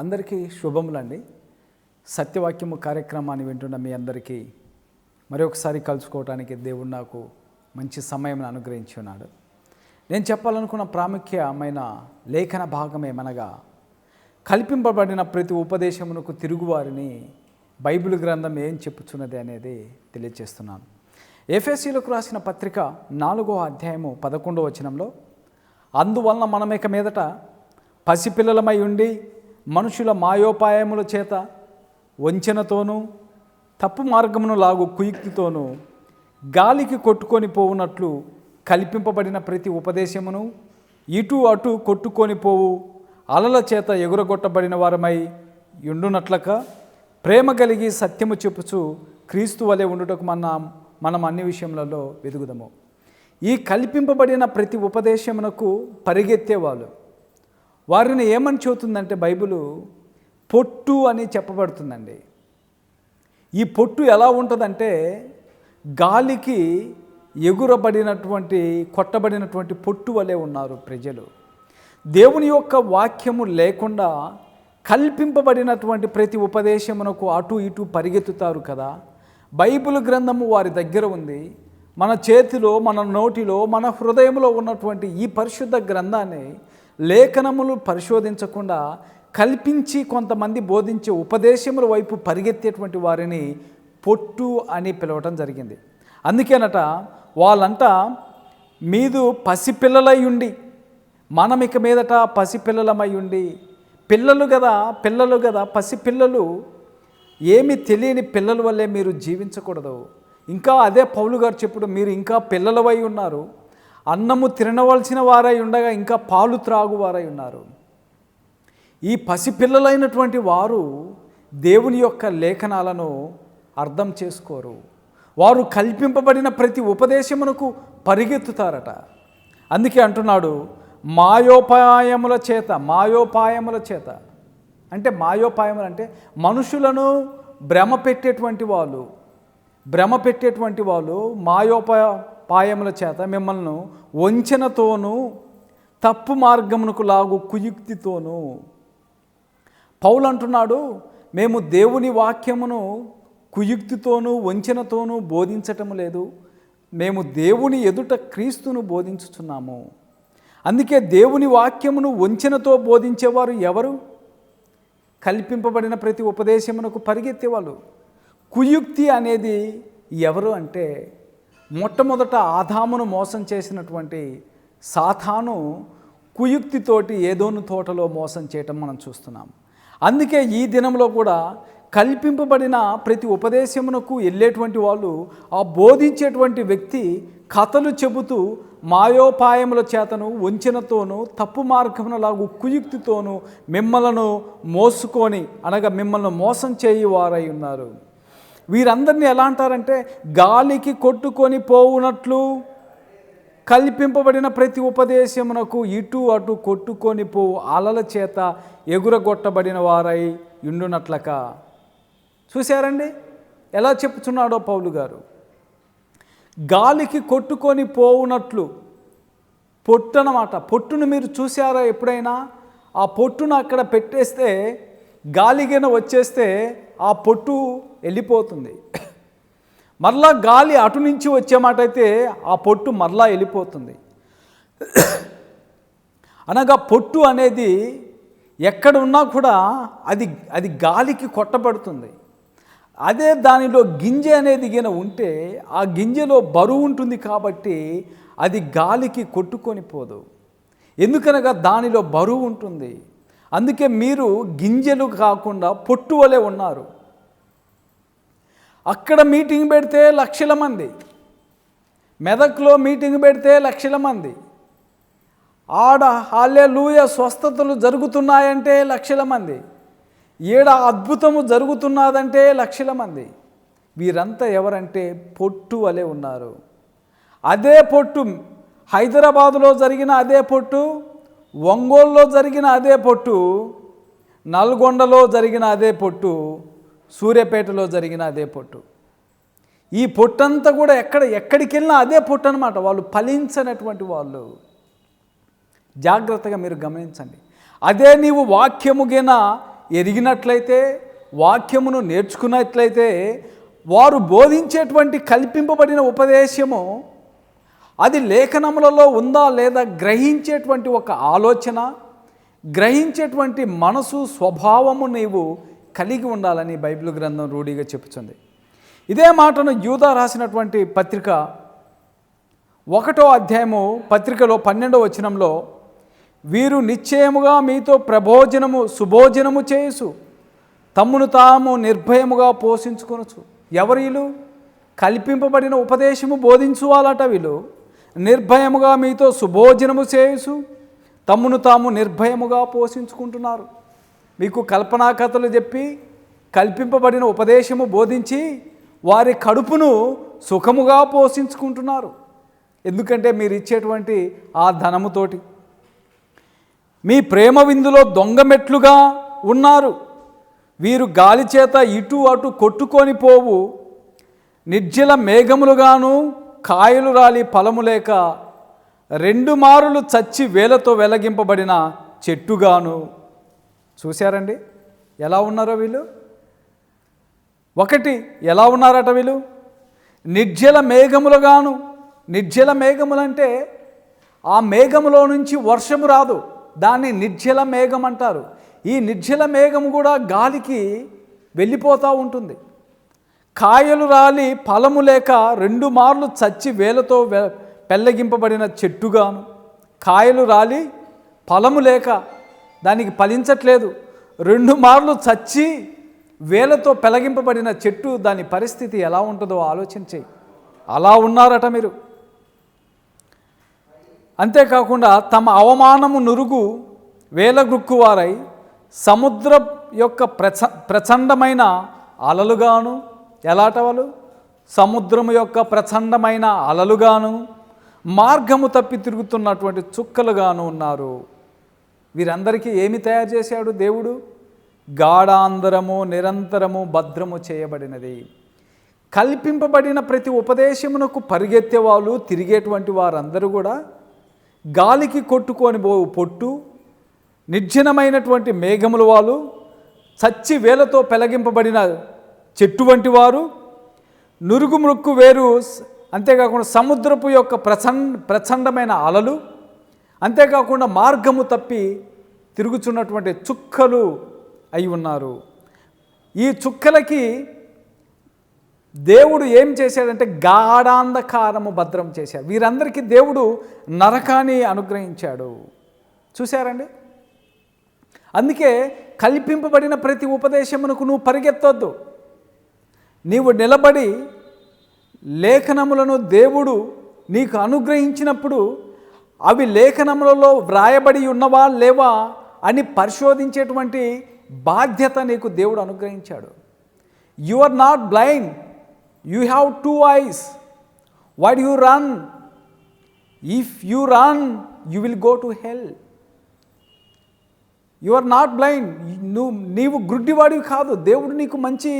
అందరికీ శుభములండి. సత్యవాక్యము కార్యక్రమాన్ని వింటున్న మీ అందరికీ మరొకసారి కలుసుకోవటానికి దేవుడు నాకు మంచి సమయం అనుగ్రహించి ఉన్నాడు. నేను చెప్పాలనుకున్న ప్రాముఖ్యమైన లేఖన భాగం ఏమనగా కల్పింపబడిన ప్రతి ఉపదేశమునకు తిరుగువారిని బైబిల్ గ్రంథం ఏం చెప్పుచున్నది అనేది తెలియజేస్తున్నాను ఎఫ్ఎస్సీలకు రాసిన పత్రిక నాలుగో అధ్యాయము పదకొండో వచనంలో అందువలన మనమిక మీదట పసిపిల్లలమై ఉండి మనుషుల మాయోపాయముల చేత వంచనతోనూ తప్పు మార్గమును లాగు కుయుక్తితోనూ గాలికి కొట్టుకొని పోవునట్లు కల్పింపబడిన ప్రతి ఉపదేశమును ఇటు అటు కొట్టుకొని పోవు అలల చేత ఎగురగొట్టబడిన వారమై ఉండునట్లక ప్రేమ కలిగి సత్యము చెప్పుచు క్రీస్తు వలె ఉండుటకు మన మనం అన్ని విషయములలో వెదుగుదాము. ఈ కల్పింపబడిన ప్రతి ఉపదేశమునకు పరిగెత్తేవాళ్ళు. వారిని ఏమని చెబుతుందంటే బైబిలు పొట్టు అని చెప్పబడుతుందండి. ఈ పొట్టు ఎలా ఉంటుందంటే గాలికి ఎగురబడినటువంటి కొట్టబడినటువంటి పొట్టు వలె ఉన్నారు ప్రజలు. దేవుని యొక్క వాక్యము లేకుండా కల్పింపబడినటువంటి ప్రతి ఉపదేశమునకు అటు ఇటు పరిగెత్తుతారు కదా. బైబిల్ గ్రంథము వారి దగ్గర ఉంది. మన చేతిలో మన నోటిలో మన హృదయంలో ఉన్నటువంటి ఈ పరిశుద్ధ గ్రంథాన్ని లేఖనములు పరిశోధించకుండా కల్పించి కొంతమంది బోధించే ఉపదేశముల వైపు పరిగెత్తేటువంటి వారిని పొట్టు అని పిలవటం జరిగింది. అందుకేనట వాళ్ళంట మీదు పసిపిల్లలై ఉండి మనం ఇక మీదట పసిపిల్లలమై ఉండి పిల్లలు కదా పిల్లలు కదా పసిపిల్లలు ఏమి తెలియని పిల్లల వల్లే మీరు జీవించకూడదు. ఇంకా అదే పౌలు గారు చెప్పుడు మీరు ఇంకా పిల్లలవై ఉన్నారు. అన్నము తినవలసిన వారై ఉండగా ఇంకా పాలు త్రాగువారై ఉన్నారు. ఈ పసిపిల్లలైనటువంటి వారు దేవుని యొక్క లేఖనాలను అర్థం చేసుకోరు. వారు కల్పింపబడిన ప్రతి ఉపదేశమునకు పరిగెత్తుతారట. అందుకే అంటున్నాడు మాయోపాయముల చేత మాయోపాయముల చేత. అంటే మాయోపాయములు అంటే మనుషులను భ్రమ పెట్టేటువంటి వాళ్ళు. భ్రమ పెట్టేటువంటి వాళ్ళు పాయముల చేత మిమ్మల్ని వంచనతోనూ తప్పు మార్గమునకు లాగు కుయుక్తితోనూ. పౌలు అంటున్నాడు మేము దేవుని వాక్యమును కుయుక్తితోనూ వంచనతోనూ బోధించటం లేదు. మేము దేవుని ఎదుట క్రీస్తును బోధించుచున్నాము. అందుకే దేవుని వాక్యమును వంచనతో బోధించేవారు ఎవరు? కల్పింపబడిన ప్రతి ఉపదేశమునకు పరిగెత్తేవాళ్ళు. కుయుక్తి అనేది ఎవరు అంటే మొట్టమొదట ఆదామును మోసం చేసినటువంటి సాతాను కుయుక్తితోటి ఏదోను తోటలో మోసం చేయటం మనం చూస్తున్నాం. అందుకే ఈ దినంలో కూడా కల్పింపబడిన ప్రతి ఉపదేశమునకు వెళ్ళేటువంటి వాళ్ళు ఆ బోధించేటువంటి వ్యక్తి కథలు చెబుతూ మాయోపాయముల చేతను వంచనతోనూ తప్పు మార్గమునలాగు కుయుక్తితోనూ మిమ్మలను మోసుకొని అనగా మిమ్మల్ని మోసం చేయి వారై ఉన్నారు. వీరందరినీ ఎలా అంటారంటే గాలికి కొట్టుకొని పోవునట్లు కల్పింపబడిన ప్రతి ఉపదేశమునకు ఇటు అటు కొట్టుకొని పోవు అలల చేత ఎగురగొట్టబడిన వారై ఉండునట్లక. చూశారండి? ఎలా చెప్తున్నాడో పౌలు గారు. గాలికి కొట్టుకొని పోవునట్లు పొట్టు అనమాట పొట్టును మీరు చూసారా ఎప్పుడైనా? ఆ పొట్టును అక్కడ పెట్టేస్తే గాలిగిన వచ్చేస్తే ఆ పొట్టు వెళ్ళిపోతుంది. మరలా గాలి అటు నుంచి వచ్చే మాట అయితే ఆ పొట్టు మరలా వెళ్ళిపోతుంది. అనగా పొట్టు అనేది ఎక్కడ ఉన్నా కూడా అది అది గాలికి కొట్టబడుతుంది. అదే దానిలో గింజ అనేది గిన ఉంటే ఆ గింజలో బరువు ఉంటుంది కాబట్టి అది గాలికి కొట్టుకొని పోదు. ఎందుకనగా దానిలో బరువు ఉంటుంది. అందుకే మీరు గింజలు కాకుండా పొట్టు వలె ఉన్నారు. అక్కడ మీటింగ్ పెడితే లక్షల మంది. మెదక్లో మీటింగ్ పెడితే లక్షల మంది. ఆడ హాలే లూయ స్వస్థతలు జరుగుతున్నాయంటే లక్షల మంది. ఏడ అద్భుతము జరుగుతున్నదంటే లక్షల మంది. వీరంతా ఎవరంటే పొట్టు వలె ఉన్నారు. అదే పొట్టు హైదరాబాదులో జరిగిన అదే పొట్టు ఒంగోలులో జరిగిన అదే పొట్టు నల్గొండలో జరిగిన అదే పొట్టు సూర్యాపేటలో జరిగిన అదే పొట్టు. ఈ పొట్టంతా కూడా ఎక్కడ ఎక్కడికి వెళ్ళినా అదే పొట్టు అనమాట వాళ్ళు ఫలించనటువంటి వాళ్ళు. జాగ్రత్తగా మీరు గమనించండి. అదే నీవు వాక్యముగిన ఎరిగినట్లయితే వాక్యమును నేర్చుకున్నట్లయితే వారు బోధించేటువంటి కల్పింపబడిన ఉపదేశము అది లేఖనములలో ఉందా లేదా గ్రహించేటువంటి ఒక ఆలోచన గ్రహించేటువంటి మనసు స్వభావము నీవు కలిగి ఉండాలని బైబిల్ గ్రంథం రూఢీగా చెప్పుచుంది. ఇదే మాటను యూదా రాసినటువంటి పత్రిక ఒకటో అధ్యాయము పత్రికలో పన్నెండో వచనంలో వీరు నిశ్చయముగా మీతో ప్రభోజనము సుభోజనము చేయుసు తమ్మును తాము నిర్భయముగా పోషించుకొనచ్చు ఎవరీలు కల్పింపబడిన ఉపదేశము బోధించువాలట వీళ్ళు. నిర్భయముగా మీతో సుభోజనము చేయుసు తమ్మును తాము నిర్భయముగా పోషించుకుంటున్నారు. మీకు కల్పనా కథలు చెప్పి కల్పింపబడిన ఉపదేశము బోధించి వారి కడుపును సుఖముగా పోషించుకుంటున్నారు. ఎందుకంటే మీరు ఇచ్చేటువంటి ఆ ధనముతోటి. మీ ప్రేమ విందులో దొంగ మెట్లుగా ఉన్నారు. వీరు గాలి చేత ఇటు అటు కొట్టుకొని పోవు. నిర్జల మేఘములుగాను కాయలు రాలి ఫలము లేక రెండు మారులు చచ్చి వేలతో వెలగింపబడిన చెట్టుగాను. చూశారండి? ఎలా ఉన్నారో వీళ్ళు? ఒకటి ఎలా ఉన్నారట వీళ్ళు? నిర్జల మేఘములుగాను నిర్జల మేఘములంటే ఆ మేఘములో నుంచి వర్షము రాదు. దాన్ని నిర్జల మేఘం అంటారు. ఈ నిర్జల మేఘము కూడా గాలికి వెళ్ళిపోతూ ఉంటుంది. కాయలు రాలి ఫలము లేక రెండు మార్లు చచ్చి వేలతో పెళ్ళగింపబడిన చెట్టుగాను కాయలు రాలి ఫలము లేక దానికి ఫలించట్లేదు. రెండు మార్లు చచ్చి వేలతో పెలగింపబడిన చెట్టు దాని పరిస్థితి ఎలా ఉంటుందో ఆలోచించి. అలా ఉన్నారట మీరు. అంతేకాకుండా తమ అవమానము నురుగు వేలగ్రుక్కువారై సముద్ర యొక్క ప్రచ ప్రచండమైన అలలుగాను ఎలాటవలు సముద్రము యొక్క ప్రచండమైన అలలుగాను మార్గము తప్పి తిరుగుతున్నటువంటి చుక్కలుగాను ఉన్నారు. వీరందరికీ ఏమి తయారు చేశాడు దేవుడు? గాఢాంధరము నిరంతరము భద్రము చేయబడినది. కల్పింపబడిన ప్రతి ఉపదేశమునకు పరిగెత్తే వాళ్ళు తిరిగేటువంటి వారందరూ కూడా గాలికి కొట్టుకొని పోవు పొట్టు నిర్జనమైనటువంటి మేఘముల వాళ్ళు చచ్చి వేలతో పెలగింపబడిన చెట్టు వంటి వారు నురుగు మృక్కు వేరు అంతేకాకుండా సముద్రపు యొక్క ప్రచండ ప్రచండమైన అలలు అంతేకాకుండా మార్గము తప్పి తిరుగుచున్నటువంటి చుక్కలు అయి ఉన్నారు. ఈ చుక్కలకి దేవుడు ఏం చేశాడంటే గాఢాంధకారము భద్రం చేశాడు. వీరందరికీ దేవుడు నరకాన్ని అనుగ్రహించాడు. చూశారండి? అందుకే కల్పింపబడిన ప్రతి ఉపదేశమునకు నువ్వు పరిగెత్తొద్దు. నీవు నిలబడి లేఖనములను దేవుడు నీకు అనుగ్రహించినప్పుడు అవి లేఖనములలో వ్రాయబడి ఉన్నవా లేవా అని పరిశోధించేటువంటి బాధ్యత నీకు దేవుడు అనుగ్రహించాడు. You are not blind you have two eyes what you run if you run you will go to hell you are not blind నువ్వు నీవు గుడ్డివాడివి కాదు. దేవుడు నీకు మంచి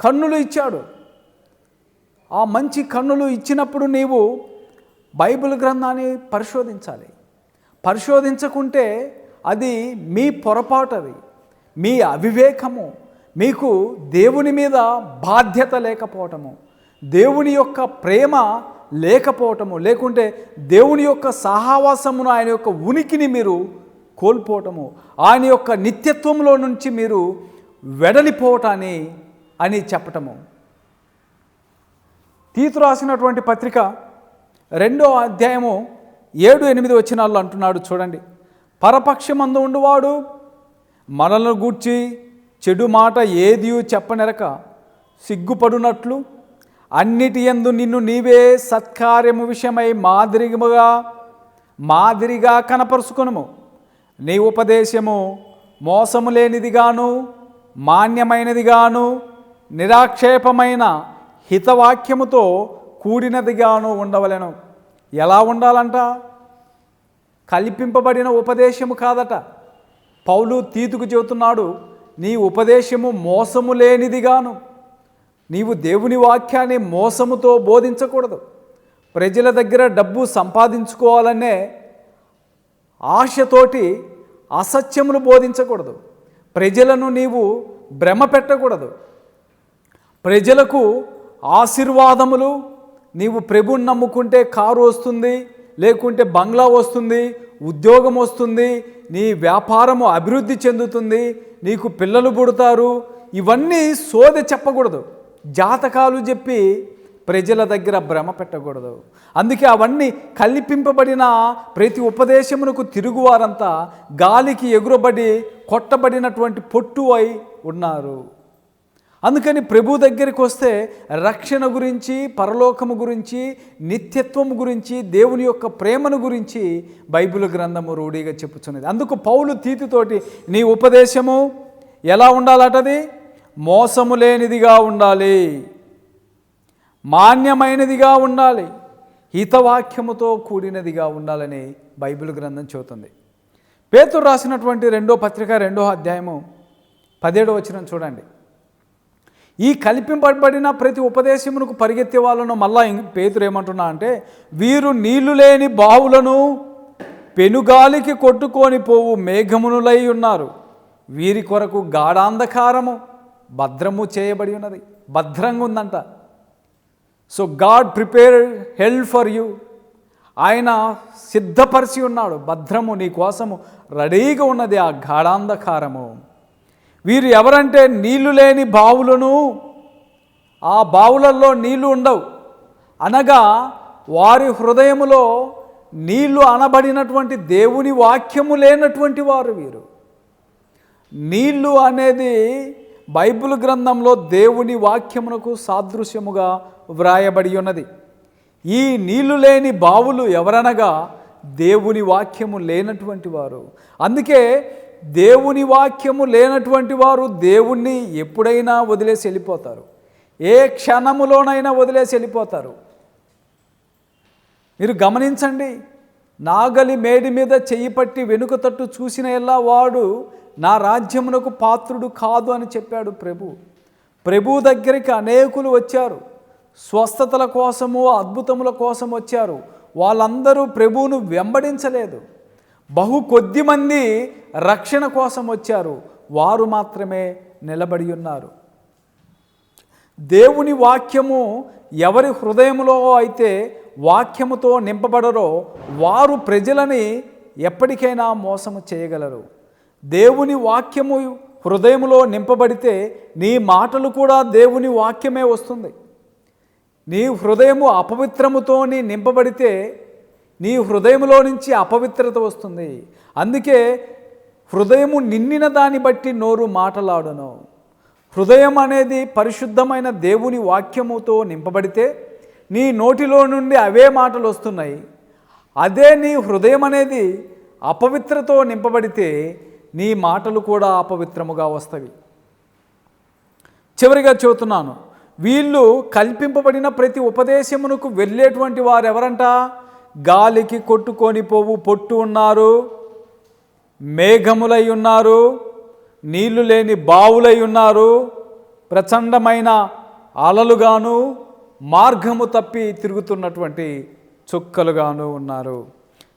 కన్నులు ఇచ్చాడు. ఆ మంచి కన్నులు ఇచ్చినప్పుడు నీవు బైబిల్ గ్రంథాన్ని పరిశోధించాలి. పరిశోధించకుంటే అది మీ పొరపాటు అది మీ అవివేకము మీకు దేవుని మీద బాధ్యత లేకపోవటము దేవుని యొక్క ప్రేమ లేకపోవటము లేకుంటే దేవుని యొక్క సహావాసమును ఆయన యొక్క ఉనికిని మీరు కోల్పోవటము ఆయన యొక్క నిత్యత్వంలో నుంచి మీరు వెడలిపోవటాన్ని అని చెప్పటము. తీతు రాసినటువంటి పత్రిక రెండో అధ్యాయము ఏడు ఎనిమిది వచ్చినాళ్ళు అంటున్నాడు చూడండి. పరపక్షమందు ఉండువాడు మనలను గూర్చి చెడు మాట ఏది చెప్పనెరక సిగ్గుపడునట్లు అన్నిటి యందు నిన్ను నీవే సత్కార్యము విషయమై మాదిరిగా మాదిరిగా కనపరుచుకును నీ ఉపదేశము మోసము లేనిదిగాను మాన్యమైనదిగాను నిరాక్షేపమైన హితవాక్యముతో కూడినదిగాను ఉండవలెను. ఎలా ఉండాలంట? కల్పింపబడిన ఉపదేశము కాదట. పౌలు తీతుకు చెబుతున్నాడు నీ ఉపదేశము మోసము లేనిదిగాను. నీవు దేవుని వాక్యాన్ని మోసముతో బోధించకూడదు. ప్రజల దగ్గర డబ్బు సంపాదించుకోవాలనే ఆశతోటి అసత్యములు బోధించకూడదు. ప్రజలను నీవు భ్రమ పెట్టకూడదు. ప్రజలకు ఆశీర్వాదములు నీవు ప్రభుని నమ్ముకుంటే కారు వస్తుంది లేకుంటే బంగ్లా వస్తుంది ఉద్యోగం వస్తుంది నీ వ్యాపారము అభివృద్ధి చెందుతుంది నీకు పిల్లలు పుడతారు ఇవన్నీ సోద చెప్పకూడదు. జాతకాలు చెప్పి ప్రజల దగ్గర భ్రమ పెట్టకూడదు. అందుకే అవన్నీ కల్పింపబడిన ప్రతి ఉపదేశమునకు తిరుగువారంతా గాలికి ఎగురబడి కొట్టబడినటువంటి పొట్టు అయి ఉన్నారు. అందుకని ప్రభు దగ్గరికి వస్తే రక్షణ గురించి పరలోకము గురించి నిత్యత్వము గురించి దేవుని యొక్క ప్రేమను గురించి బైబిల్ గ్రంథము రూఢీగా చెప్పుచున్నది. అందుకు పౌలు తీతితోటి నీ ఉపదేశము ఎలా ఉండాలటది మోసము లేనిదిగా ఉండాలి. మాన్యమైనదిగా ఉండాలి. హితవాక్యముతో కూడినదిగా ఉండాలని బైబిల్ గ్రంథం చెబుతుంది. పేతురు రాసినటువంటి రెండో పత్రిక రెండో అధ్యాయము పదిహేడో వచ్చిన చూడండి. ఈ కల్పింపబడిన ప్రతి ఉపదేశమునకు పరిగెత్తే వాళ్ళను మళ్ళా పేతురు ఏమంటున్నా అంటే వీరు నీళ్ళు లేని బావులను పెనుగాలికి కొట్టుకొని పోవు మేఘమునులై ఉన్నారు. వీరి కొరకు గాఢాంధకారము భద్రము చేయబడి ఉన్నది. భద్రంగా ఉందంట. So God prepare help for you ఆయన సిద్ధపరిచి ఉన్నాడు. భద్రము నీ కోసము రెడీగా ఉన్నది ఆ గాఢాంధకారము. వీరు ఎవరంటే నీళ్ళు లేని బావులను? ఆ బావులలో నీళ్ళు ఉండవు. అనగా వారి హృదయములో నీళ్ళు అనబడినటువంటి దేవుని వాక్యము లేనటువంటి వారు వీరు. నీళ్ళు అనేది బైబిల్ గ్రంథంలో దేవుని వాక్యమునకు సాదృశ్యముగా వ్రాయబడి ఉన్నది. ఈ నీళ్ళు లేని బావులు ఎవరనగా దేవుని వాక్యము లేనటువంటి వారు. అందుకే దేవుని వాక్యము లేనటువంటి వారు దేవుణ్ణి ఎప్పుడైనా వదిలేసి వెళ్ళిపోతారు. ఏ క్షణములోనైనా వదిలేసి వెళ్ళిపోతారు. మీరు గమనించండి నాగలి మేడి మీద చెయ్యి పట్టి వెనుక తట్టు చూసిన ఎలా వాడు నా రాజ్యమునకు పాత్రుడు కాదు అని చెప్పాడు ప్రభు. ప్రభు దగ్గరికి అనేకులు వచ్చారు. స్వస్థతల కోసము అద్భుతముల కోసం వచ్చారు. వాళ్ళందరూ ప్రభువును వెంబడించలేదు. బహు కొద్ది మంది రక్షణ కోసం వచ్చారు. వారు మాత్రమే నిలబడి ఉన్నారు. దేవుని వాక్యము ఎవరి హృదయములో అయితే వాక్యముతో నింపబడరో వారు ప్రజలని ఎప్పటికైనా మోసము చేయగలరు. దేవుని వాక్యము హృదయములో నింపబడితే నీ మాటలు కూడా దేవుని వాక్యమే వస్తుంది. నీ హృదయము అపవిత్రముతో నింపబడితే నీ హృదయములో నుంచి అపవిత్రత వస్తుంది. అందుకే హృదయము నిండిన దాన్ని బట్టి నోరు మాటలాడును. హృదయం అనేది పరిశుద్ధమైన దేవుని వాక్యముతో నింపబడితే నీ నోటిలో నుండి అవే మాటలు వస్తున్నాయి. అదే నీ హృదయం అనేది అపవిత్రతో నింపబడితే నీ మాటలు కూడా అపవిత్రముగా వస్తవి చివరిగా చెబుతున్నాను వీళ్ళు కల్పింపబడిన ప్రతి ఉపదేశమునకు వెళ్ళేటువంటి వారు ఎవరంట గాలికి కొట్టుకొని పోవు పొట్టు ఉన్నారు మేఘములై ఉన్నారు నీళ్ళు లేని బావులై ఉన్నారు ప్రచండమైన అలలుగాను మార్గము తప్పి తిరుగుతున్నటువంటి చుక్కలుగాను ఉన్నారు.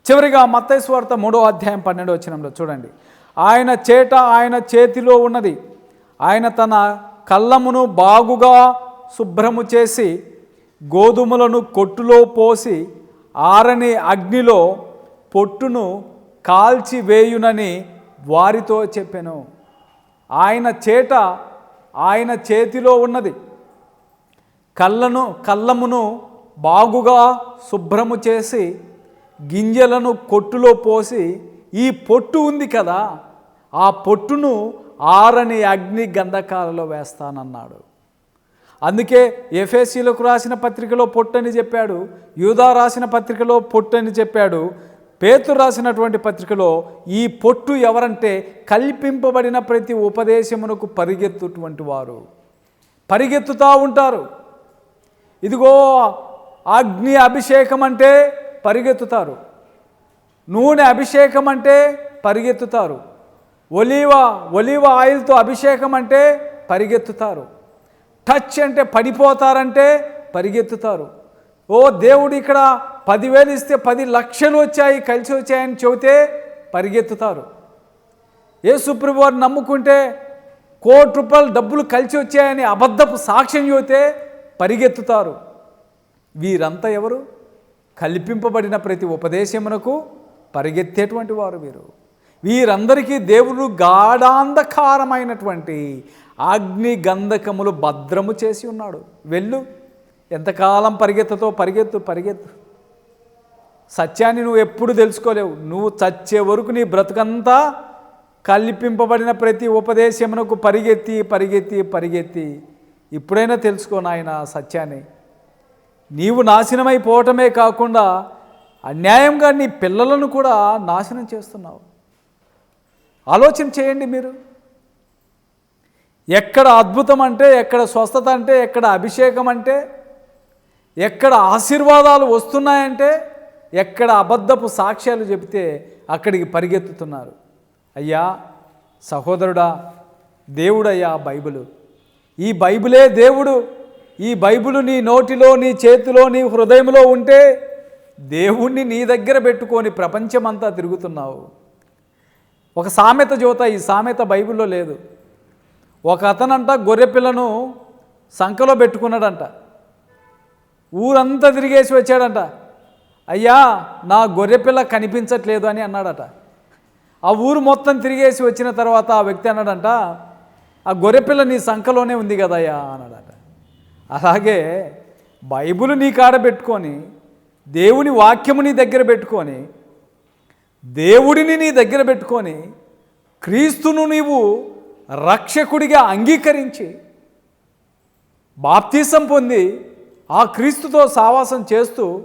చివరిగా మత్తయి మూడో అధ్యాయం పన్నెండు వచ్చినంలో చూడండి. ఆయన చేట ఆయన చేతిలో ఉన్నది. ఆయన తన కళ్ళమును బాగుగా శుభ్రము చేసి గోధుమలను కొట్టులో పోసి ఆరని అగ్నిలో పొట్టును కాల్చి వేయునని వారితో చెప్పెను. ఆయన చేట ఆయన చేతిలో ఉన్నది. కళ్ళను కళ్ళమును బాగుగా శుభ్రము చేసి గింజలను కొట్టులో పోసి ఈ పొట్టు ఉంది కదా ఆ పొట్టును ఆరని అగ్ని గంధకాలలో వేస్తానన్నాడు. అందుకే ఎఫ్ఎస్సీలకు రాసిన పత్రికలో పొట్టని చెప్పాడు యూదా రాసిన పత్రికలో పొట్టని చెప్పాడు పేతురు రాసినటువంటి పత్రికలో ఈ పొట్టు ఎవరంటే కల్పింపబడిన ప్రతి ఉపదేశమునకు పరిగెత్తుటువంటి వారు. పరిగెత్తుతూ ఉంటారు. ఇదిగో అగ్ని అభిషేకం అంటే పరిగెత్తుతారు. నూనె అభిషేకం అంటే పరిగెత్తుతారు. ఒలీవ ఒలీవ ఆయిల్తో అభిషేకం అంటే పరిగెత్తుతారు. టచ్ అంటే పడిపోతారంటే పరిగెత్తుతారు. ఓ దేవుడు ఇక్కడ పదివేలు ఇస్తే పది లక్షలు వచ్చాయి కలిసి వచ్చాయని చెబితే పరిగెత్తుతారు. యేసుప్రభు వారిని నమ్ముకుంటే కోటి రూపాయలు డబ్బులు కలిసి వచ్చాయని అబద్ధపు సాక్ష్యం చెబితే పరిగెత్తుతారు. వీరంతా ఎవరు? కల్పింపబడిన ప్రతి ఉపదేశమునకు పరిగెత్తేటువంటి వారు వీరు. వీరందరికీ దేవుడు గాఢాంధకారమైనటువంటి అగ్ని గంధకములు భద్రము చేసి ఉన్నాడు. వెళ్ళు. ఎంతకాలం పరిగెత్తతో పరిగెత్తు పరిగెత్తు. సత్యాన్ని నువ్వు ఎప్పుడు తెలుసుకోలేవు. నువ్వు చచ్చే వరకు నీ బ్రతుకంతా కల్పింపబడిన ప్రతి ఉపదేశమునకు పరిగెత్తి పరిగెత్తి పరిగెత్తి. ఇప్పుడైనా తెలుసుకో నాయన సత్యాన్ని. నీవు నాశనమైపోవటమే కాకుండా అన్యాయంగా నీ పిల్లలను కూడా నాశనం చేస్తున్నావు. ఆలోచన చేయండి మీరు. ఎక్కడ అద్భుతం అంటే ఎక్కడ స్వస్థత అంటే ఎక్కడ అభిషేకం అంటే ఎక్కడ ఆశీర్వాదాలు వస్తున్నాయంటే ఎక్కడ అబద్ధపు సాక్ష్యాలు చెబితే అక్కడికి పరిగెత్తుతున్నారు. అయ్యా సహోదరుడా దేవుడయ్యా బైబిలు. ఈ బైబిలే దేవుడు. ఈ బైబిలు నీ నోటిలో నీ చేతిలో నీ హృదయంలో ఉంటే దేవుణ్ణి నీ దగ్గర పెట్టుకొని ప్రపంచమంతా తిరుగుతున్నావు. ఒక సామెత జ్యోత ఈ సామెత బైబిల్లో లేదు. ఒక అతనంట గొర్రెపిల్లను సంఖలో సంకలో పెట్టుకున్నాడంట. ఊరంతా తిరిగేసి వచ్చాడంట. అయ్యా నా గొర్రెపిల్ల కనిపించట్లేదు అని అన్నాడట. ఆ ఊరు మొత్తం తిరిగేసి వచ్చిన తర్వాత ఆ వ్యక్తి అన్నాడంట ఆ గొర్రె పిల్ల నీ సంఖలోనే ఉంది కదయ్యా అన్నాడట. అలాగే బైబిల్ నీ కాడ పెట్టుకొని దేవుని వాక్యము నీ దగ్గర పెట్టుకొని దేవుడిని నీ దగ్గర పెట్టుకొని క్రీస్తును నీవు రక్షకుడిగా అంగీకరించి బాప్తీసం పొంది ఆ క్రీస్తుతో సావాసం చేస్తూ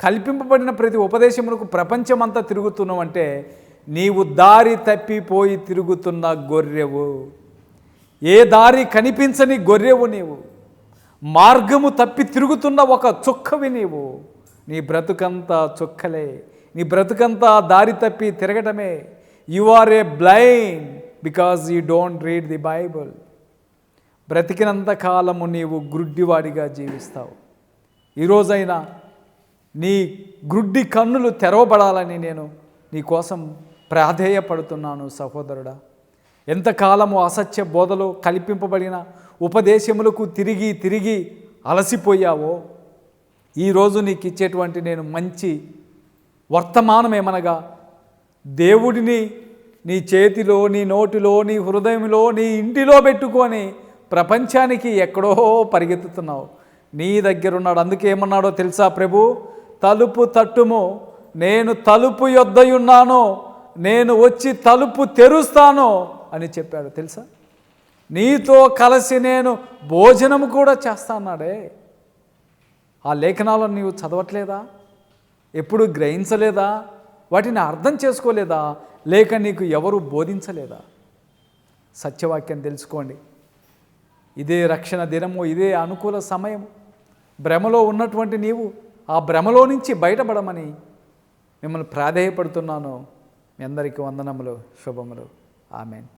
కల్పింపబడిన ప్రతి ఉపదేశమునకు ప్రపంచమంతా తిరుగుతున్నావంటే నీవు దారి తప్పిపోయి తిరుగుతున్న గొర్రెవు. ఏ దారి కనిపించని గొర్రెవు నీవు. మార్గము తప్పి తిరుగుతున్న ఒక చుక్కవి నీవు. నీ బ్రతుకంతా చుక్కలే. నీ బ్రతుకంతా దారి తప్పి తిరగటమే. You are a blind because you don't read the Bible బ్రతికినంత కాలము నీవు గ్రుడ్డివాడిగా జీవిస్తావు. ఈరోజైనా నీ గ్రుడ్డి కన్నులు తెరవబడాలని నేను నీకోసం ప్రాధేయపడుతున్నాను సహోదరుడా. ఎంతకాలము అసత్య బోధలు కల్పింపబడిన ఉపదేశములకు తిరిగి తిరిగి అలసిపోయావో ఈరోజు నీకు ఇచ్చేటువంటి నేను మంచి వర్తమానం ఏమనగా దేవుడిని నీ చేతిలో నీ నోటిలో నీ హృదయంలో నీ ఇంటిలో పెట్టుకొని ప్రపంచానికి ఎక్కడో పరిగెత్తుతున్నావు. నీ దగ్గర ఉన్నాడు అందుకే ఏమన్నాడో తెలుసా ప్రభు? తలుపు తట్టుము. నేను తలుపు యొద్దయున్నాను. నేను వచ్చి తలుపు తెరుస్తాను అని చెప్పాడు. తెలుసా? నీతో కలిసి నేను భోజనము కూడా చేస్తాన్నాడే ఆ లేఖనాలను నీవు చదవట్లేదా? ఎప్పుడు గ్రహించలేదా? వాటిని అర్థం చేసుకోలేదా? లేక నీకు ఎవరు బోధించలేదా? సత్యవాక్యం తెలుసుకోండి. ఇదే రక్షణ దినము ఇదే అనుకూల సమయం భ్రమలో ఉన్నటువంటి నీవు ఆ భ్రమలో నుంచి బయటపడమని మిమ్మల్ని ప్రాధేయపడుతున్నాను. మీ అందరికీ వందనములు శుభములు. ఆమెన్.